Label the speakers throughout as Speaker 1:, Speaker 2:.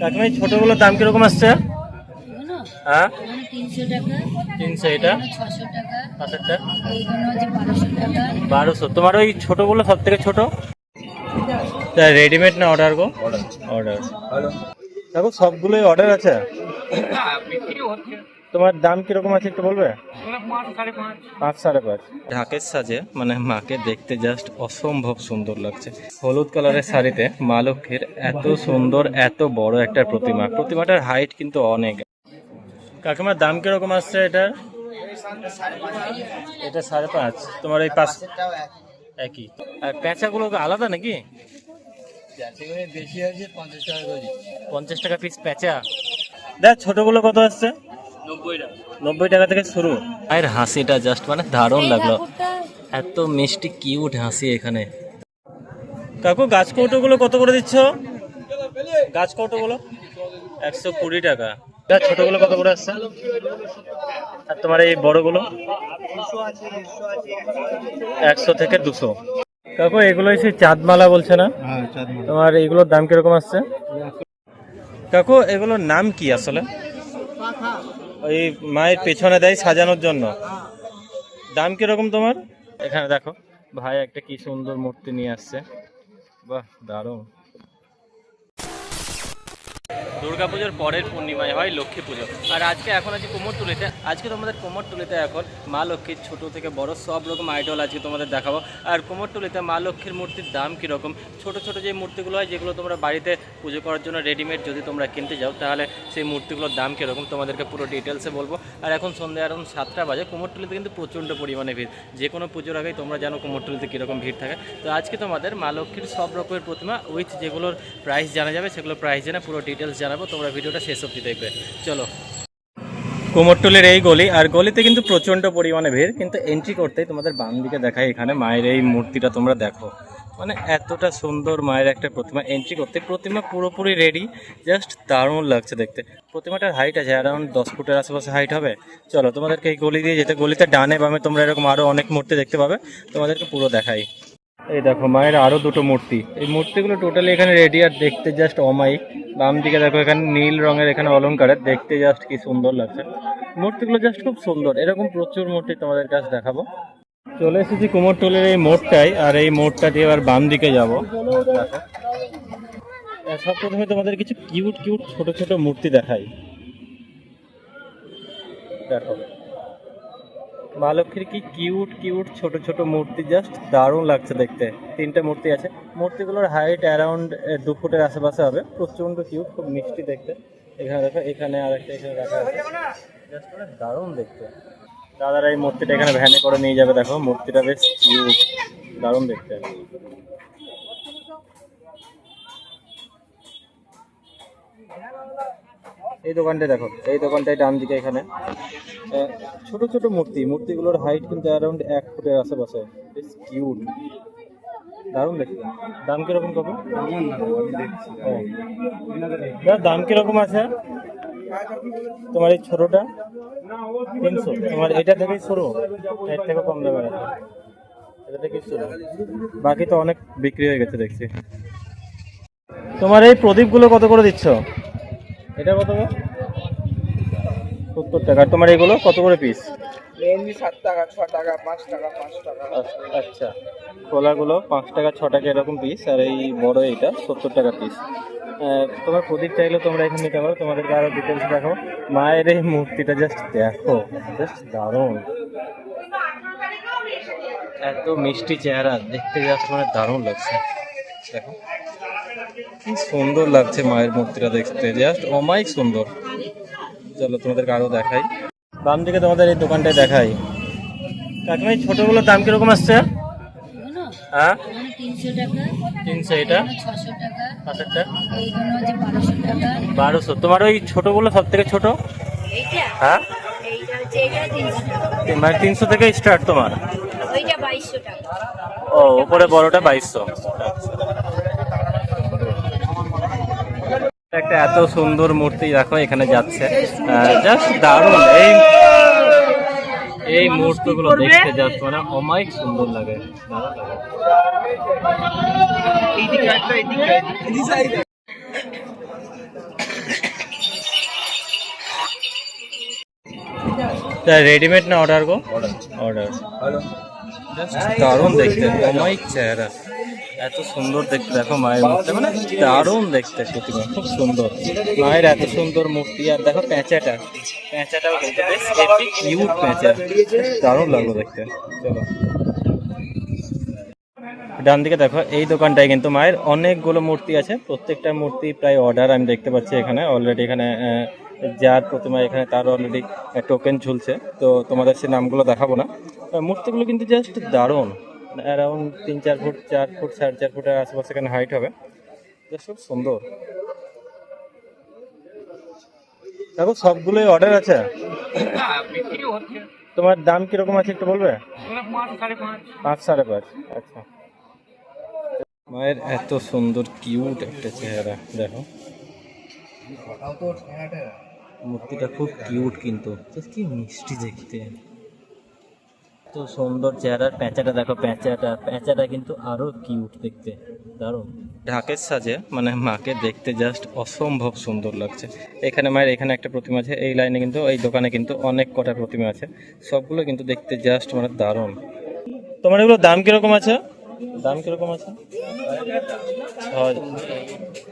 Speaker 1: কাকিমা ছোটগুলোর দাম কীরকম আসছে? হ্যাঁ?
Speaker 2: তিনশো
Speaker 1: এটা?
Speaker 2: এখানে ছশো টাকা। বারোশো টাকা।
Speaker 1: বারোশো। তোমার ওই ছোটগুলো সব থেকে ছোট রেডিমেড না অর্ডার গো? অর্ডার দেখো সবগুলোই অর্ডার আছে। তোমার দাম কীরকম আছে একটু বলবে? পাঁচ সাড়ে পাঁচ। ঢাকের সাজে মানে মাকে দেখতে জাস্ট অসম্ভব সুন্দর লাগছে। হলুদ কালারের শাড়িতে মা লক্ষ্মীর এত সুন্দর এত বড় একটা প্রতিমা। প্রতিমাটার হাইট কিন্তু অনেক। কাকিমার দাম কীরকম আসছে এটার? এটা সাড়ে পাঁচ। তোমার এই পাঁচ একই। আর পেঁচাগুলো আলাদা নাকি?
Speaker 3: বেশি আছে পঞ্চাশ টাকা
Speaker 1: পঞ্চাশ টাকা পিস পেঁচা দেখ ছোটগুলো কত আসছে?
Speaker 3: নব্বই টাকা।
Speaker 1: থেকে শুরু। আর হাসিটা জাস্ট মানে দারুণ লাগল। এত মিষ্টি কিউট হাসি এখানে। কাকু গাছ কৌটোগুলো কত করে দিচ্ছ? গাছ কৌটোগুলো? একশো কুড়ি টাকা। ছোটগুলো কত করে আসছে? আর তোমার এই বড়গুলো? একশো থেকে দুশো। কাকু এগুলো সেই চাঁদমালা বলছে না?
Speaker 3: হ্যাঁ
Speaker 1: তোমার এইগুলোর দাম কীরকম আসছে? কাকু এগুলোর নাম কি আসলে? ওই মায়ের পেছনে দেয় সাজানোর জন্য। দাম কীরকম তোমার? এখানে দেখো, ভাই একটা কি সুন্দর মূর্তি নিয়ে আসছে। বাহ, দারুণ। দুর্গাপুজোর পরের পূর্ণিমায় হয় লক্ষ্মী পুজো। আর আজকে এখন আছি কোমরটুলিতে আজকে তোমাদের কোমরটুলিতে এখন মা লক্ষ্মীর ছোট থেকে বড় সব রকম আইডল আজকে তোমাদের দেখাবো। আর কোমরটুলিতে মা লক্ষ্মীর মূর্তির দাম কীরকম? ছোট ছোট যে মূর্তিগুলো হয়, যেগুলো তোমরা বাড়িতে পুজো করার জন্য রেডিমেড যদি তোমরা কিনতে যাও, তাহলে সেই মূর্তিগুলোর দাম কীরকম তোমাদেরকে পুরো ডিটেলসে বলব। আর এখন সন্ধ্যে এখন সাতটা বাজে। কোমরটুলিতে কিন্তু প্রচণ্ড পরিমাণে ভিড়। যে কোনো পুজোর আগেই তোমরা জানো কোমরটুলিতে কীরকম ভিড় থাকে। তো আজকে তোমাদের মা লক্ষ্মীর সব রকমের প্রতিমা উইথ যেগুলোর প্রাইস জানা যাবে সেগুলো প্রাইস জানা পুরো ডিটেলস জানাব, তোমরা ভিডিওটা শেষ অবধি দেখবে। চলো। কুমোরটুলের এই গলি, আর গলিতে কিন্তু প্রচণ্ড পরিমাণে ভিড়, কিন্তু এন্ট্রি করতেই তোমাদের বাম দিকে দেখায় এখানে মায়ের এই মূর্তিটা তোমরা দেখো। মানে এতটা সুন্দর মায়ের একটা প্রতিমা এন্ট্রি করতে। প্রতিমা পুরোপুরি রেডি জাস্ট দারুণ লাগছে দেখতে। প্রতিমাটার হাইট আছে অ্যারাউন্ড দশ ফুটের আশেপাশে হাইট হবে। চলো, তোমাদেরকে এই গলি দিয়ে যেতে, গলিতে ডানে বামে তোমরা এরকম আরও অনেক মূর্তি দেখতে পাবে। তোমাদেরকে পুরো দেখাই। এই দেখো, মায়ের আরও দুটো মূর্তি। এই মূর্তিগুলো টোটালি এখানে রেডি আর দেখতে জাস্ট অমায়িক। বাম দিকে দেখো, এখানে নীল রঙের এখানে অলংকারের। দেখতে জাস্ট কি সুন্দর লাগছে। মূর্তিগুলো জাস্ট খুব সুন্দর। এরকম প্রচুর মূর্তি তোমাদের কাছে দেখাবো। চলে এসেছি কুমোরটুলের এই মোড়টাই আর এই মোড়টা দিয়ে এবার বাম দিকে যাব। আর সব প্রথমে তোমাদের কিছু কিউট কিউট ছোট ছোট মূর্তি দেখাই। দেখো। মা লক্ষ্মীর কি কিউট কিউট, ছোট ছোট মূর্তি জাস্ট দারুণ লাগছে দেখতে। তিনটে মূর্তি আছে। মূর্তিগুলোর হাইট অ্যারাউন্ড দু ফুটের আশেপাশে হবে। প্রচণ্ড কিউট, খুব মিষ্টি দেখতে। এখানে দেখো, এখানে আর একটা এখানে রাখা আছে। জাস্ট দারুণ দেখতে। দাদারা এই মূর্তিটা এখানে ভ্যানে করে নিয়ে যাবে, দেখো। মূর্তিটা বেশ কিউট, দারুণ দেখতে। এই দোকানটা দেখো, এই দোকানটায় ডান দিকে এখানে। ছোট ছোট মূর্তি, মূর্তিগুলোর হাইট কিন্তু অ্যারাউন্ড এক ফুটের আশেপাশে। দারুণ দেখতে। দাম কীরকম কত দাম কীরকম আছে? তোমার এই ছোটটা? তিনশো। তোমার এটা থেকেই শুরু? এর থেকে কম দামের আছে। এটা থেকেই শুরু। বাকি তো অনেক বিক্রি হয়ে গেছে, দেখছি। তোমার এই প্রদীপগুলো কত করে দিচ্ছ? এটা কত সত্তর টাকা। তোমার এগুলো কত করে পিস
Speaker 3: সাত টাকা ছ টাকা পাঁচ টাকা পাঁচ টাকা।
Speaker 1: আচ্ছা খোলাগুলো পাঁচ টাকা ছ টাকা এরকম পিস আর এই বড় এইটা সত্তর টাকা পিস তোমার প্রদীপ চাইলে তোমরা এখানে নিতে পারো তোমাদেরকে আরও ডিটেলস দেখো মায়ের এই মূর্তিটা জাস্ট দেখো জাস্ট দারুণ। এত মিষ্টি চেহারা দেখতে জাস্ট মানে দারুণ লাগছে। দেখো। কি সুন্দর লাগছে মায়ের মূর্তিটা দেখতে জাস্ট অমায়িক সুন্দর। চলো তোমাদেরকে আরও দেখাই। বাম দিকে তোমাদের এই দোকানটায় দেখাই। কাকিমা এই ছোটগুলোর দাম কীরকম আসছে? হ্যাঁ?
Speaker 2: তিনশো টাকা।
Speaker 1: তিনশো এটা?
Speaker 2: হচ্ছে বারোশো
Speaker 1: তোমার ওই ছোটগুলো সব থেকে ছোট হ্যাঁ?
Speaker 2: তিনশো টাকা।
Speaker 1: মানে তিনশো থেকে স্টার্ট তোমার? ও উপরে বড়টা বাইশশো। একটা এত সুন্দর মূর্তি দেখো এখানে যাচ্ছে। জাস্ট দারুণ এই এই মুহূর্তগুলো দেখতে জাস্ট মানে অমায়িক সুন্দর লাগে। রেডিমেড না অর্ডার গো? অর্ডার অর্ডার দারুণ দেখতে, অমায়িক চেহারা। এত সুন্দর দেখতে, দেখো মায়ের মূর্তি মানে দারুণ দেখতে প্রতিমা খুব সুন্দর। মায়ের এত সুন্দর মূর্তি, আর দেখো প্যাঁচাটা, প্যাঁচাটাও কিন্তু বেশ কিউট প্যাঁচা। দারুণ লাগল দেখতে, চলো। ডান দিকে দেখো, এই দোকানটায় কিন্তু মায়ের অনেকগুলো মূর্তি আছে, প্রত্যেকটা মূর্তি প্রায় অর্ডার আমি দেখতে পাচ্ছি এখানে অলরেডি এখানে যার প্রতিমা এখানে তার অলরেডি টোকেন ঝুলছে। তো তোমাদের সে নামগুলো দেখাবো না। মূর্তিগুলো কিন্তু জাস্ট দারুণ। অ্যারাউন্ড তিন, চার ফুট চার ফুট, সাড়ে চার ফুটের আশেপাশে এখানে হাইট হবে। জাস্ট খুব সুন্দর। দেখো, সবগুলোই অর্ডার আছে। তোমার দাম কীরকম আছে একটু বলবে? পাঁচ, সাড়ে পাঁচ। আচ্ছা। মায়ের এত সুন্দর কিউট একটা চেহারা, দেখো। মূর্তিটা খুব কিউট কিন্তু। কি মিষ্টি দেখতে। তো সুন্দর চেহারার প্যাঁচাটা দেখো, প্যাঁচাটা প্যাঁচাটা কিন্তু আরও কিউট দেখতে। দারুণ। ঢাকের সাজে মানে মাকে দেখতে জাস্ট অসম্ভব সুন্দর লাগছে। এখানে মায়ের এখানে একটা প্রতিমা আছে, এই লাইনে কিন্তু, এই দোকানে কিন্তু অনেক কটা প্রতিমা আছে। সবগুলো কিন্তু দেখতে জাস্ট মানে দারুণ। তোমার এগুলো দাম কীরকম আছে? দাম কীরকম আছে?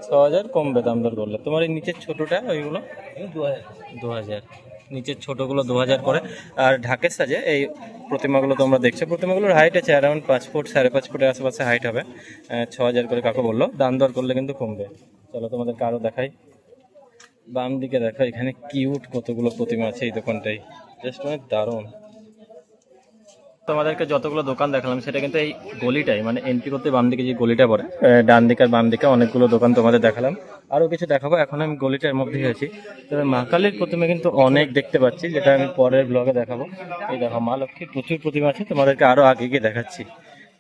Speaker 1: ছ হাজার কমবে দাম দর করলে তোমার এই নিচের ছোটোটা, ওইগুলো? দু হাজার নিচের ছোটোগুলো দু হাজার করে। আর ঢাকের সাজে এই প্রতিমাগুলো তোমরা দেখছ। প্রতিমাগুলোর হাইট আছে অ্যারাউন্ড পাঁচ ফুট, সাড়ে পাঁচ ফুটের আশেপাশে হাইট হবে। ছ হাজার করে কাকু বলল। দাম দর করলে কিন্তু কমবে। চলো তোমাদেরকে আরও দেখাই। বাম দিকে দেখো, এখানে কিউট কতগুলো প্রতিমা আছে এই দোকানটাই জাস্ট মানে দারুণ। তোমাদেরকে যতগুলো দোকান দেখালাম, সেটা কিন্তু এই গলিটাই মানে এন্ট্রি করতে বাম দিকে যে গলিটা পড়ে ডান দিকে আর বাম দিকে অনেকগুলো দোকান তোমাদের দেখালাম। আরও কিছু দেখাবো, এখন আমি গলিটার মধ্যে আছি। তবে মা কালীর প্রতিমা কিন্তু অনেক দেখতে পাচ্ছি, যেটা আমি পরের ব্লগে দেখাবো। এই দেখো, মা লক্ষ্মীর প্রচুর প্রতিমা আছে, তোমাদেরকে আরও আগে গিয়ে দেখাচ্ছি।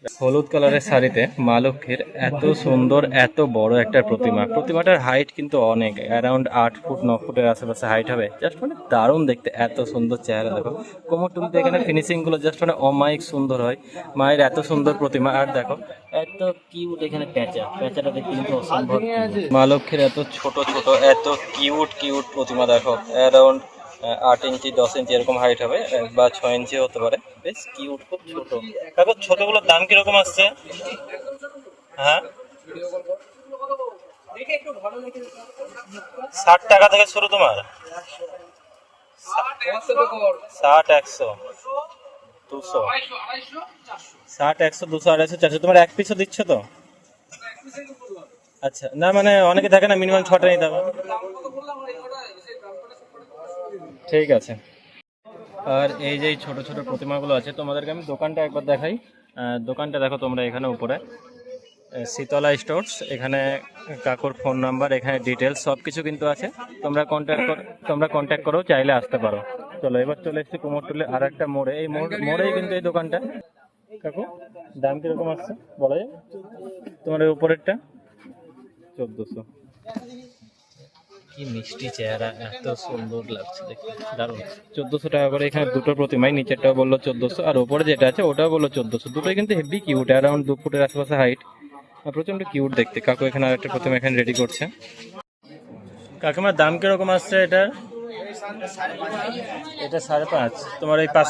Speaker 1: হলুদ কালারের শাড়িতে মা লক্ষ্মীর এত সুন্দর, এত বড় একটা প্রতিমা। প্রতিমাটার হাইট কিন্তু অনেক অ্যারাউন্ড আট ফুট, ন ফুটের আশেপাশে হাইট হবে। জাস্ট মানে দারুণ দেখতে, এত সুন্দর চেহারা, দেখো। কোমর টুলিতে এখানে ফিনিশিংগুলো জাস্ট মানে অমায়িক সুন্দর হয়। মায়ের এত সুন্দর প্রতিমা। আর দেখো, এত কিউট এখানে প্যাঁচা প্যাঁচাটা দেখতে কিন্তু অসম্ভব। মা লক্ষ্মীর এত ছোট ছোট, এত কিউট কিউট প্রতিমা, দেখো। অ্যারাউন্ড আট ইঞ্চি, দশ ইঞ্চি এরকম হাইট হবে বা ছয় ইঞ্চি হতে পারে। বেশ কিউট খুব ছোট। দেখো, ছোটগুলোর দাম কীরকম আসছে? হ্যাঁ? ষাট টাকা থেকে শুরু তোমার? ষাট একশো। দুশো। ষাট একশো, দুশো, আড়াইশো, চারশো। তোমার এক পিসও দিচ্ছ তো? আচ্ছা না মানে অনেকে থাকে না মিনিমাম ছটা নিতে হবে। ঠিক আছে। আর এই যে ছোট ছোট প্রতিমাগুলো আছে, তোমাদেরকে আমি দোকানটা একবার দেখাই। দোকানটা দেখো তোমরা এখানে উপরে। শীতলা স্টোর্স, এখানে কাকুর ফোন নাম্বার, এখানে ডিটেলস সব কিছু কিন্তু আছে। তোমরা কন্ট্যাক্ট তোমরা কন্ট্যাক্ট করো, চাইলে আসতে পারো। চলো, এবার চলে এসেছি কুমোরটুলে আর একটা মোড়ে। এই মোড়, মোড়েই কিন্তু এই দোকানটা। কাকু, দাম কীরকম আসছে? বলা যায় তোমার উপরেরটা? চোদ্দোশো। কি মিষ্টি চেহারা এত সুন্দর লাগছে দেখতে। দারুণ। চোদ্দোশো টাকা করে এখানে দুটো প্রতিমাই নিচেরটাও বলল চোদ্দোশো আর ওপরে যেটা আছে ওটাও বলল চোদ্দোশো। দুটোই কিন্তু হেভি কিউট অ্যারাউন্ড দু ফুটের আশেপাশে হাইট প্রচণ্ড কিউট দেখতে। কাকু এখানে আরেকটা প্রতিমা এখানে রেডি করছে। কাকিমার দাম কীরকম আসছে এটার? এটা সাড়ে পাঁচ। তোমার এই পাঁচ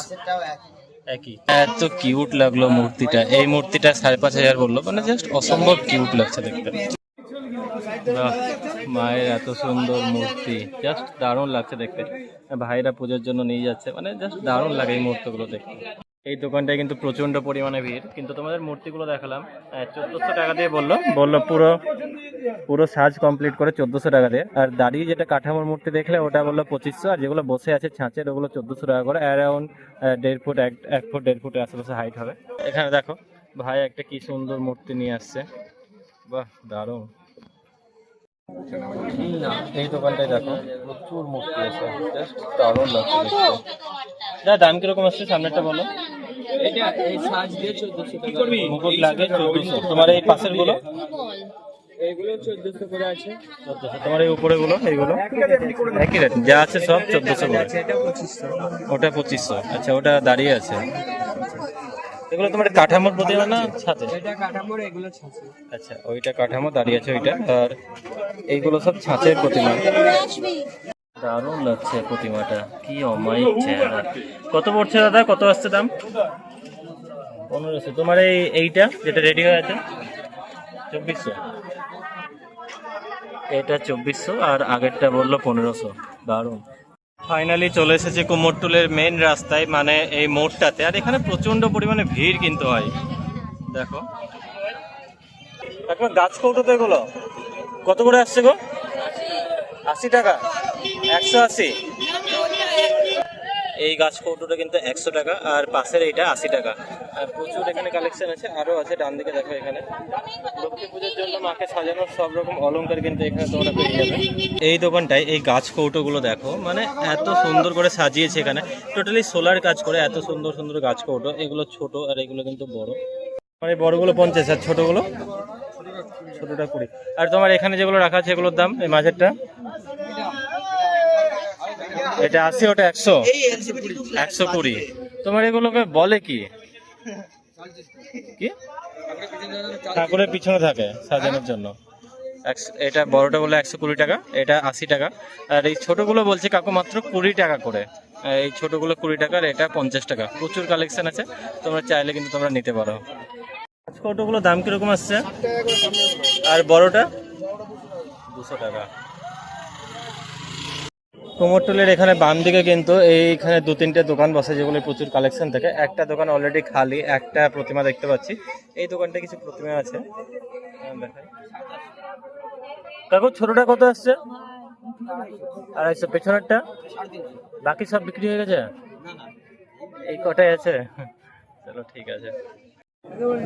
Speaker 1: একই। এত কিউট লাগল মূর্তিটা। এই মূর্তিটা সাড়ে পাঁচ হাজার বলল। মানে জাস্ট অসম্ভব কিউট লাগছে দেখতে। মায়ের এত সুন্দর মূর্তি। জাস্ট দারুণ লাগছে দেখতে। ভাইরা পুজোর জন্য নিয়ে যাচ্ছে। মানে জাস্ট দারুণ লাগে এই মুহূর্তগুলো দেখতে। এই দোকানটায় কিন্তু প্রচণ্ড পরিমাণে ভিড়। কিন্তু তোমাদের মূর্তিগুলো দেখালাম। চোদ্দোশো টাকা দিয়ে বলল। বলল পুরো পুরো সাজ কমপ্লিট করে চোদ্দোশো টাকা দিয়ে। আর দাঁড়িয়ে যেটা কাঠামোর মূর্তি দেখলে, ওটা বলল পঁচিশশো। আর যেগুলো বসে আছে ছাঁচের, ওগুলো চোদ্দোশো টাকা করে। অ্যারাউন্ড দেড় ফুট, এক এক ফুট, দেড় ফুটের আশেপাশে হাইট হবে। এখানে দেখো, ভাই একটা কি সুন্দর মূর্তি নিয়ে আসছে। বাহ, দারুণ। এই দোকানটায় দেখো প্রচুর মূর্তি আছে। জাস্ট দারুণ লাগছে দেখতে। দাম কীরকম আসছে সামনেরটা বলো? মুকুট লাগে চোদ্দশো। তোমার এই পাশেরগুলো তোমার এই উপরে গুলো এইগুলো? একই রেট। যা আছে সব চোদ্দশো করে। ওটা পঁচিশশো। আচ্ছা ওটা দাঁড়িয়ে আছে। এগুলো তোমার কাঠামোর প্রতিমা না ছাতে আচ্ছা ওইটা কাঠামো দাঁড়িয়ে আছে ওইটা। আর এইগুলো সব ছাঁচের প্রতিমা। দারুণ লাগছে প্রতিমাটা। কি অমায়িক চেহারা। কত পড়ছে দাদা? কত আসছে দাম? পনেরোশো তোমার এই এইটা যেটা রেডি হয়ে আছে? চব্বিশশো। এটা চব্বিশশো আর আগেরটা বলল পনেরোশো। দারুণ। ফাইনালি চলে এসেছে কুমোরটুলের মেন রাস্তায় মানে এই মোড়টাতে। আর এখানে প্রচণ্ড পরিমাণে ভিড় কিন্তু হয়। দেখো। এখন গাছ কৌটো তো এগুলো কত করে আসছে গো? আশি টাকা। একশো আশি। এই গাছ কৌটোটা কিন্তু একশো টাকা, আর পাশের এইটা আশি টাকা। প্রচুর এখানে কালেকশন আছে, আরও আছে ডান দিকে দেখো এখানে। লক্ষ্মী পুজোর জন্য মাকে সাজানোর সব রকম অলংকার কিন্তু এখানে তোমরা পেয়ে যাবে। এই দোকানটায় এই গাছ কৌটোগুলো দেখো মানে এত সুন্দর করে সাজিয়েছে এখানে। টোটালি সোলার কাজ করে, এত সুন্দর সুন্দর গাছ কৌটো, এগুলো ছোট আর এগুলো কিন্তু বড়। মানে বড়গুলো পঞ্চাশ, আর ছোটগুলো? ছোটটা কুড়ি। আর তোমার এখানে যেগুলো রাখা আছে, এগুলোর দাম, এই মাঝেরটা? এটা আশি, ওটা একশো। একশো কুড়ি। তোমার এগুলোকে বলে কি? কি? ঠাকুরের পিছনে থাকে সাজানোর জন্য। এটা বড়টা বলে একশো কুড়ি টাকা এটা আশি টাকা। আর এই ছোটগুলো বলছে কাকু মাত্র কুড়ি টাকা করে। এই ছোটগুলো কুড়ি টাকা আর এটা পঞ্চাশ টাকা। প্রচুর কালেকশন আছে তোমরা চাইলে কিন্তু তোমরা নিতে পারো। ছোটগুলো দাম কীরকম আসছে? আর বড়টা? দুশো টাকা। কুমোরটুলের এখানে বাম দিকে কিন্তু এইখানে দু তিনটে দোকান বসে যেগুলো প্রচুর কালেকশন থাকে। একটা দোকান অলরেডি খালি, একটা প্রতিমা দেখতে পাচ্ছি। এই দোকানটা কিছু প্রতিমা আছে। কাকু, ছোটটা কত আসছে? আড়াইশো, পেছনেরটা? বাকি সব বিক্রি হয়ে গেছে? এই কটাই আছে? চলো, ঠিক আছে।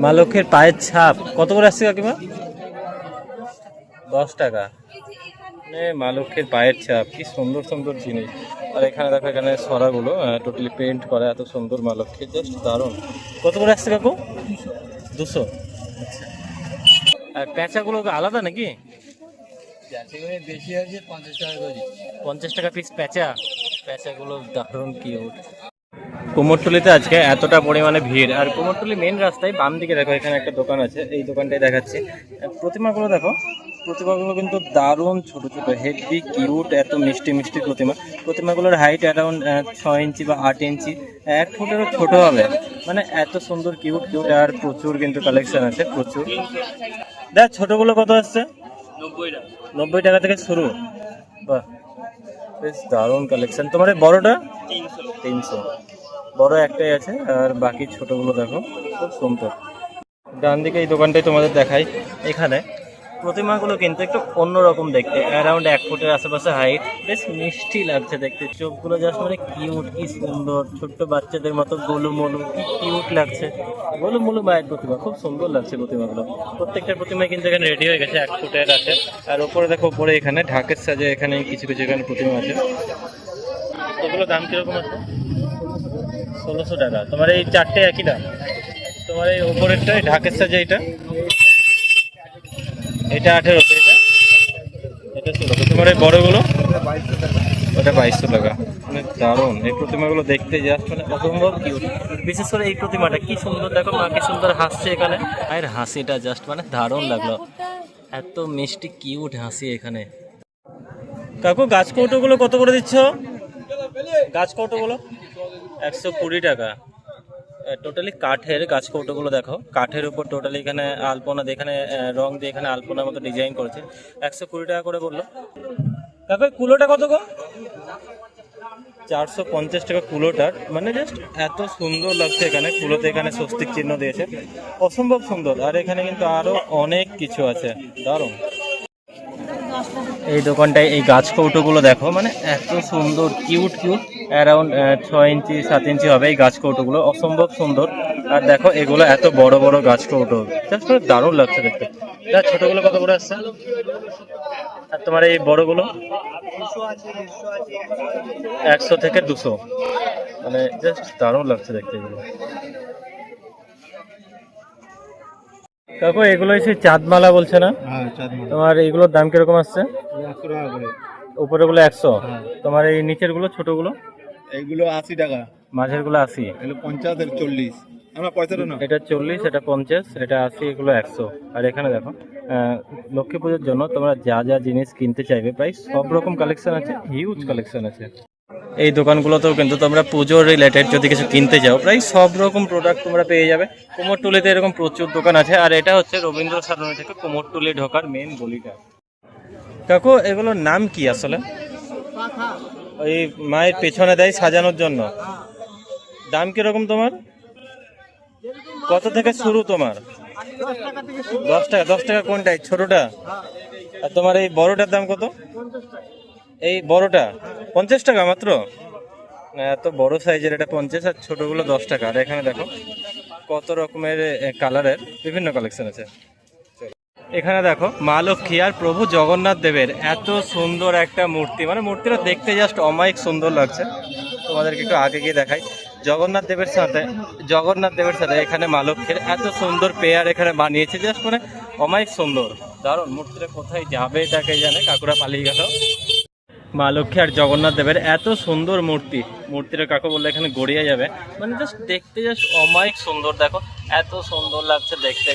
Speaker 1: মা লক্ষ্মীর পায়ের ছাপ। কত করে আসছে কাকিমা? দশ টাকা। মানে মা লক্ষ্মীর পায়ের ছাপ কি সুন্দর সুন্দর জিনিস। আর এখানে দেখো এখানে সরাগুলো টোটালি পেন্ট করা এত সুন্দর মা লক্ষ্মীর জাস্ট দারুণ। কত করে আসছে কাকু? দুশো। আচ্ছা। আর পেঁচাগুলো কি আলাদা নাকি?
Speaker 3: বেশি আছে পঞ্চাশ টাকা
Speaker 1: পঞ্চাশ টাকা পিস প্যাঁচা। প্যাঁচাগুলো দারুণ কিউট কুমোরটুলিতে আজকে এতটা পরিমাণে ভিড়। আর কুমোরটুলি মেন রাস্তায় বাম দিকে দেখো এখানে একটা দোকান আছে এই দোকানটাই দেখাচ্ছি। প্রতিমাগুলো দেখো প্রতিমাগুলো কিন্তু দারুণ ছোট ছোট হেভি কিউট এত মিষ্টি মিষ্টি প্রতিমা। প্রতিমাগুলোর হাইট অ্যারাউন্ড ছয় ইঞ্চি বা আট ইঞ্চি এক ফুটেরও ছোট হবে। মানে এত সুন্দর কিউট কিউট আর প্রচুর কিন্তু কালেকশন আছে প্রচুর। দেখ ছোটগুলো কত আসছে? নব্বই টাকা থেকে শুরু। বাহ বেশ দারুণ কালেকশন তোমার বড়টা? তিনশো। বড় একটাই আছে, আর বাকি ছোটগুলো দেখো, খুব সুন্দর। ডান দিকে এই দোকানটাই তোমাদের দেখাই। এখানে প্রতিমাগুলো কিন্তু একটু অন্যরকম দেখতে অ্যারাউন্ড এক ফুটের আশেপাশে হাইট বেশ মিষ্টি লাগছে দেখতে। চোখগুলো জাস্ট মানে কিউট কি সুন্দর। ছোট্ট বাচ্চাদের মতো গোলু মলু কি কিউট লাগছে। গোলু মলু মায়ের প্রতিমা, খুব সুন্দর লাগছে প্রতিমাগুলো। প্রত্যেকটা প্রতিমা কিন্তু এখানে রেডি হয়ে গেছে, এক ফুটের আছে। আর ওপরে দেখো, উপরে এখানে ঢাকের সাজে এখানে কিছু কিছু এখানে প্রতিমা আছে। এগুলো দাম কীরকম আছে? ষোলোশো টাকা। তোমার এই চারটে একই দাম। তোমার এই উপরেরটা, এই ঢাকের সাজে এটা এটা আঠেরোশো, এটা? এটা ষোলোশো। তোমার এই বড়গুলো? ওটা বাইশশো টাকা। মানে দারুণ। এই প্রতিমাগুলো দেখতে জাস্ট মানে অসম্ভব কিউট বিশেষ করে এই প্রতিমাটা কি সুন্দর, দেখো মা, কি সুন্দর হাসছে এখানে। আর হাসিটা জাস্ট মানে দারুণ লাগল। এত মিষ্টি কিউট হাসি এখানে। কাকু, গাছ কৌটোগুলো কত করে দিচ্ছ? গাছ কৌটোগুলো? একশো কুড়ি টাকা। টোটালি কাঠের গাছ কৌটোগুলো দেখো। কাঠের উপর টোটালি এখানে আলপনা এখানে রং দিয়ে এখানে আলপনার মতো ডিজাইন করেছে। একশো কুড়ি টাকা করে বলল। কাকু কুলোটা কত গো? চারশো পঞ্চাশ টাকা কুলোটার। মানে জাস্ট এত সুন্দর লাগছে এখানে। কুলোতে এখানে স্বস্তিক চিহ্ন দিয়েছে। অসম্ভব সুন্দর। আর এখানে কিন্তু আরও অনেক কিছু আছে। দারুণ। এই দোকানটায় এই গাছ কৌটোগুলো দেখো। মানে এত সুন্দর কিউট কিউট অ্যারাউন্ড ছয় ইঞ্চি সাত ইঞ্চি হবে এই গাছ কৌটোগুলো। অসম্ভব সুন্দর। আর দেখো এগুলো এত বড় বড় গাছ কৌটো। জাস্ট মানে দারুণ লাগছে দেখতে। দেখ ছোটগুলো কত করে আসছে আর তোমার এই বড়গুলো? একশো থেকে দুশো। মানে জাস্ট দারুণ লাগছে দেখতে এগুলো। কাকু এগুলো হচ্ছে চাঁদমালা বলছে না?
Speaker 3: হ্যাঁ
Speaker 1: তোমার এইগুলোর দাম কীরকম আসছে? উপরে গুলো একশো।
Speaker 3: হ্যাঁ।
Speaker 1: তোমার এই নিচেরগুলো ছোটগুলো
Speaker 3: এইগুলো আশি টাকা।
Speaker 1: মাঝেরগুলো আশি।
Speaker 3: এগুলো পঞ্চাশ আর চল্লিশ। আমরা পয়সাটা না
Speaker 1: এটা চল্লিশ এটা পঞ্চাশ এটা আশি এগুলো একশো। আর এখানে দেখো আহ, লক্ষ্মী পুজোর জন্য তোমরা যা যা জিনিস কিনতে চাইবে প্রায় সব রকম কালেকশন আছে হিউজ কালেকশন আছে। এই দোকানগুলোতেও কিন্তু তোমরা পুজোর রিলেটেড যদি কিছু কিনতে যাও প্রায় সব রকম প্রোডাক্ট তোমরা পেয়ে যাবে। কুমোরটুলিতে এরকম প্রচুর দোকান আছে আর এটা হচ্ছে রবীন্দ্র সারণী থেকে কুমোরটুলি ঢোকার মেন গলিটা। কাকু এগুলোর নাম কি আসলে? ওই মায়ের পেছনে দেয় সাজানোর জন্য। দাম কীরকম তোমার? কত থেকে শুরু তোমার? দশ টাকা দশ টাকা কোনটা এই ছোটটা? আর তোমার এই বড়টার দাম কত? এই বড়টা? পঞ্চাশ টাকা মাত্র? এত বড় সাইজের এটা পঞ্চাশ আর ছোটগুলো দশ টাকা। আর এখানে দেখো, কত রকমের কালারের বিভিন্ন কালেকশন আছে। এখানে দেখো, মা লক্ষ্মী আর প্রভু জগন্নাথ দেবের এত সুন্দর একটা মূর্তি। মানে মূর্তিটা দেখতে জাস্ট অমায়িক সুন্দর লাগছে। তোমাদেরকে একটু আগে গিয়ে দেখাই। জগন্নাথ দেবের সাথে, জগন্নাথ দেবের সাথে এখানে মা লক্ষ্মীর এত সুন্দর পেয়ার এখানে বানিয়েছে জাস্ট মানে অমায়িক সুন্দর। দারুণ, মূর্তিটা কোথায় যাবে তাকে জানে, কাকুরা পালিয়ে গেল। মা লক্ষ্মী আর জগন্নাথ দেবের এত সুন্দর মূর্তি। মূর্তিটা কাকু বললে এখানে গড়িয়ে যাবে। মানে জাস্ট দেখতে জাস্ট অমায়িক সুন্দর, দেখো। এত সুন্দর লাগছে দেখতে।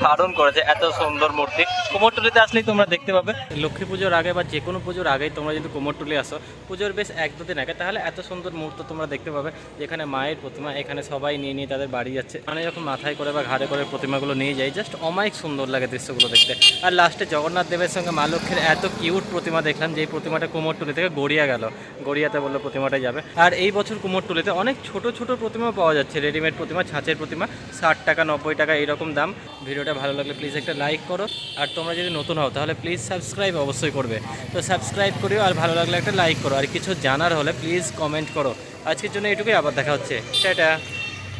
Speaker 1: ধারণ করেছে এত সুন্দর মূর্তি। কুমোরটুলিতে আসলেই তোমরা দেখতে পাবে। লক্ষ্মী পুজোর আগে বা যে কোনো পুজোর আগেই তোমরা যদি কুমোরটুলি আসো, পুজোর বেশ এক দুদিন আগে, তাহলে এত সুন্দর মুহূর্ত তোমরা দেখতে পাবে, যেখানে মায়ের প্রতিমা, এখানে সবাই নিয়ে নিয়ে তাদের বাড়ি যাচ্ছে। মানে যখন মাথায় করে বা ঘাড়ে করে প্রতিমাগুলো নিয়ে যায় জাস্ট অমায়িক সুন্দর লাগে দৃশ্যগুলো দেখতে। আর লাস্টে জগন্নাথ দেবের সঙ্গে মা লক্ষ্মীর এত কিউট প্রতিমা দেখলাম যে এই প্রতিমাটা কুমোরটুলি থেকে গড়িয়া গেল। গড়িয়াতে বলল প্রতিমাটাই যাবে। আর এই বছর কুমোরটুলিতে অনেক ছোট ছোট প্রতিমা পাওয়া যাচ্ছে রেডিমেড প্রতিমা, ছাঁচের প্রতিমা ষাট টাকা, নব্বই টাকা এইরকম দাম। ভিডিওটা ভালো লাগলে প্লিজ একটা লাইক করো। আর তোমরা যদি নতুন হও, তাহলে প্লিজ সাবস্ক্রাইব অবশ্যই করবে। তো সাবস্ক্রাইব করিও, আর ভালো লাগলে একটা লাইক করো। আর কিছু জানার হলে প্লিজ কমেন্ট করো। আজকের জন্য এটুকুই, আবার দেখা হচ্ছে। টাটা।